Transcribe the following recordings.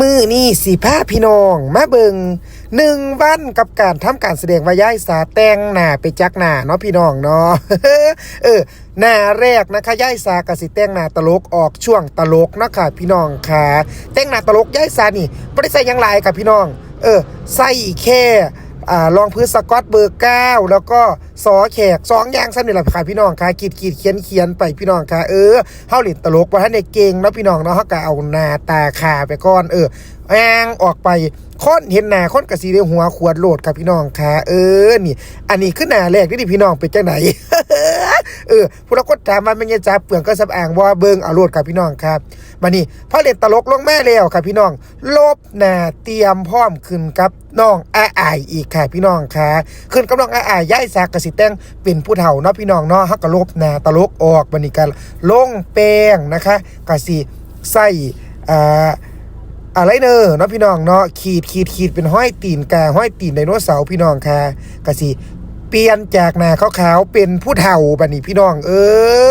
มือนี่สีผ้าพี่น้อง มาเบิงหนึ่งวันกับการทำการแสดงวายายสาแตงหน้าไปจักหน้าเนาะพี่น้องเนาะเออหน้าแรกนะคะยายสากสิแตงหน้าตลกออกช่วงตลกเนาะค่ะพี่น้องค่ะแตงหน้าตลกยายสานี่ไม่ได้ใส่ยังหลายค่ะพี่น้อง เออใส่แค่ รองพื้นสกอตเบอร์เก้าแล้วก็สอแขกสองอย่างซ้ำนี่แหละค่ะพี่น้องค่ะขีดขีดเขียนเขียนไปพี่น้องค่ะเออเฮาหลินตลกว่าท่านในเก่งเนาะพี่น้องเนาะเฮาก็เอาหน้าตาขาไปก่อนเออแองออกไปค้นเห็นหน้าค้นกระสีเดียวหัวขวดโหลดค่ะพี่น้องค่ะเออนี่ อันนี้คือหน้าแรกที่นี่พี่น้องเป็นจังไหน เออผู้ละคนถามมาเป็นไงจ้าเปลืองก็สับอ่างว่าเบิงเอาโลดครับพี่น้องครับมานี่พอเล่นตลกลงแม่แล้วครับพี่น้อง ลบหน้าเตรียมพร้อมขึ้นกับน้องอาอายอีกค่ะพี่น้องค่ะขึ้นกับน้องอาอายย้ายสากกสิแตงเป็นผู้เฒ่าเนาะพี่น้องเนาะฮักก็ลบหน้าตลกออกบันนี้กันลงแป้งนะคะกสิใส่อ่าอะไรเนอเนาะพี่น้องเนาะขีดขีดขีดเป็นห้อยตีนกาห้อยตีนไดโนเสาร์พี่น้องค่ะกะสิ เปลี่ยนจากหน้าขาวๆเป็นผู้เฒ่าบัดนี้พี่น้อง เอ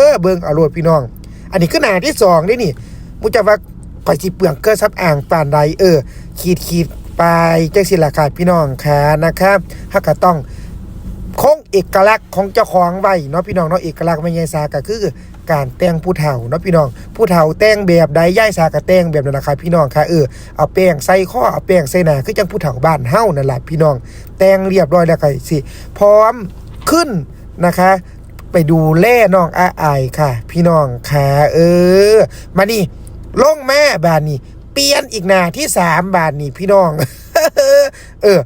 อ เบิ่งเอาโลดพี่น้อง อันนี้คือหน้าที่สองนี่นี่มุจะว่าข่อยสิเปลืองเกลือซับอ่างปานใดเออ ขีดขีดไปจังสิล่ะค่ะพี่น้องค่ะนะครับฮักก็ต้องคงเอกลักษณ์ของเจ้าของไว้เนาะพี่น้องเนาะเอกลักษณ์ไม่ยายสาก็คือ การแต่งผู้เฒ่าเนาะพี่น้อง ผู้เฒ่าแต่งแบบใดย่ายสาก็แต่งแบบนั้นนะครับพี่น้องค่ะเออเอาแป้งใส่ข้อเอาแป้งใส่หน้าคือจังผู้เฒ่าบ้านเฮานั่นแหละพี่น้อง แต่งเรียบร้อยแล้วก็สิพร้อมขึ้นนะคะไปดูแล่น้องอาไอค่ะ พี่น้องค่ะเออ มานี่ลงแม่บานนี่เปลี่ยนอีกหน้าที่สามบานนี่พี่น้อง เออ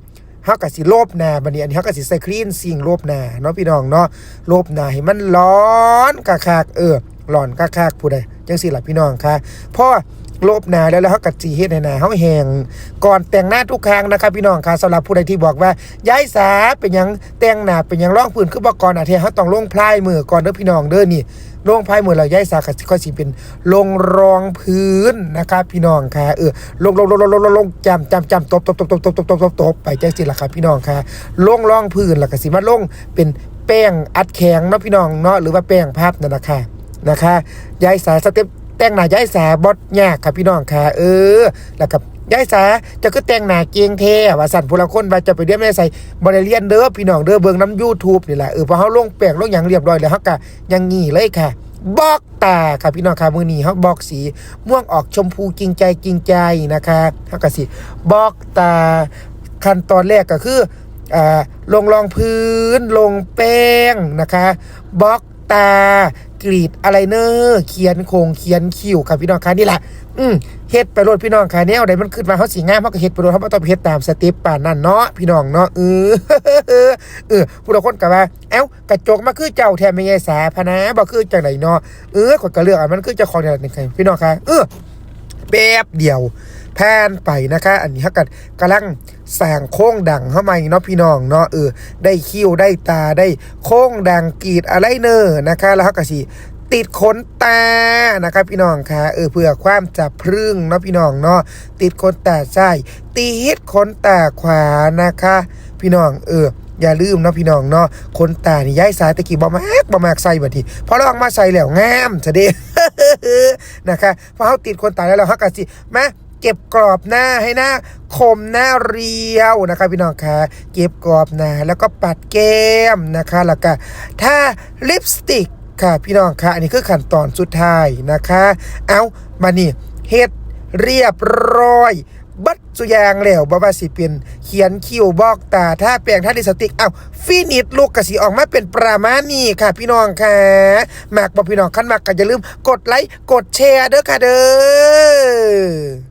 ฮากะสิโลบนาบัดนี้อันนี้เฮากะสิใส่คลีนสิ่งโลบนาเนาะพี่น้องเนาะโลบนาให้มันร้อนคักเออร้อนคักผู้ใดจังซี่ล่ะพี่น้องค่ะพอโลบหนาแล้วแล้วเฮาก็สิเฮ็ดให้หนาเฮาแหงก่อนแต่งหน้าทุกครั้งนะครับพี่น้องค่ะสำหรับผู้ใดที่บอกว่าย้ายสาเป็นยังแต่งหน้าเป็นยังร้องพื้นคือบ่ก่อนอะเทเฮาต้องลงพลายมือก่อนเด้อพี่น้องเด้อนี่ลงพลายมือแล้วย้ายสาก็สิค่อยสิเป็นลงรองพื้นนะครับพี่น้องค่ะเออลงลงลงลงลงลงจำจำจำตบตบตบตบตบตบตบตบตบไปจังซี่ล่ะครับพี่น้องค่ะลงรองพื้นแล้วก็สิมาลงเป็นแป้งอัดแข็งเนาะพี่น้องเนาะหรือว่าแป้งพับนั่นนะค่ะนะคะย้ายสาสเต็ป แต่งหน้าย้ายสาบดยากครับพี่น้องค่ะ เออ แล้วกับย้ายสาจะคือแต่งหน้าเกียงเทว่าสั่นผู้ลคนว่าจะไปเรียนไม่ได้ใส่บริเรียนเด้อพี่น้องเด้อเบิ่งน้ำ YouTube นี่แหละเออพอเฮาลงแป้งลงหยังเรียบร้อยแล้วเฮาก็ยังงี้เลยค่ะบอกตาค่ะพี่น้องค่ะมือนี้เฮาบอกสีม่วงออกชมพูจริงใจจริงใจนะคะเฮาก็สิบอกตาขั้นตอนแรกก็คืออ่าลงรองพื้นลงแป้งนะคะบล็อกตา กรีดอะไรเนอร์เขียนโครงเขียนคิ้วค่ะพี่น้องค่ะนี่แหละอืมเฮ็ดไปโลดพี่น้องค่ะแนวใดมันขึ้นมาเฮาสิงามเฮาก็เฮ็ดไปโลดเฮาบ่ต้องไปเฮ็ดตามสเต็ปป่านนั้นเนาะพี่น้องเนาะเออเออผู้ละคนก็ว่า เอ้ากระจกมาคือเจ้าแทนไม่ใช่สาพนะบ่คือจังไดเนาะเออข้อยก็เลือกอันมันคือเจ้าของนี่แหละนี่ค่ะพี่น้องค่ะเออแป๊บเดียวแพนไปนะคะ อันนี้ฮักกันกำลัง สร้างโค้งดังเข้ามาเนาะพี่น้องเนาะเออได้คิ้วได้ตาได้โค้งดังกรีดอะไรเนอร์นะคะ แล้วฮักกะสิติดขนตานะครับพี่น้องค่ะเออเพื่อความจับพรึ่งเนาะพี่น้องเนาะติดขนตาซ้ายติดขนตาขวานะคะ พี่น้องเอออย่าลืมเนาะพี่น้องเนาะขนตานี่ย้ายสายตะกี้บ่มากบ่มากใส่บัดนี้พอลองมาใส่แล้วงามซะเด้นะคะพอเขาติดคนตาแล้วเราฮักกันสิมา เก็บกรอบหน้าให้หน้าคมหน้าเรียวนะคะพี่น้องคะเก็บกรอบหน้าแล้วก็ปัดแก้มนะคะแล้วก็ถ้าลิปสติกค่ะพี่น้องคะอันนี้คือขั้นตอนสุดท้ายนะคะ เอามานี่เฮ็ดเรียบร้อยบัดสุยางแล้วบ่ว่าสิเป็นเขียนคิ้วบอกตาถ้าแปรงถ้าลิปสติกเอ้าฟินิชลูกกะสิออกมาเป็นประมาณนี้ค่ะ พี่น้องค่ะมากบ่พี่น้องคันมากก็อย่าลืมกดไลค์กดแชร์เด้อค่ะเด้อ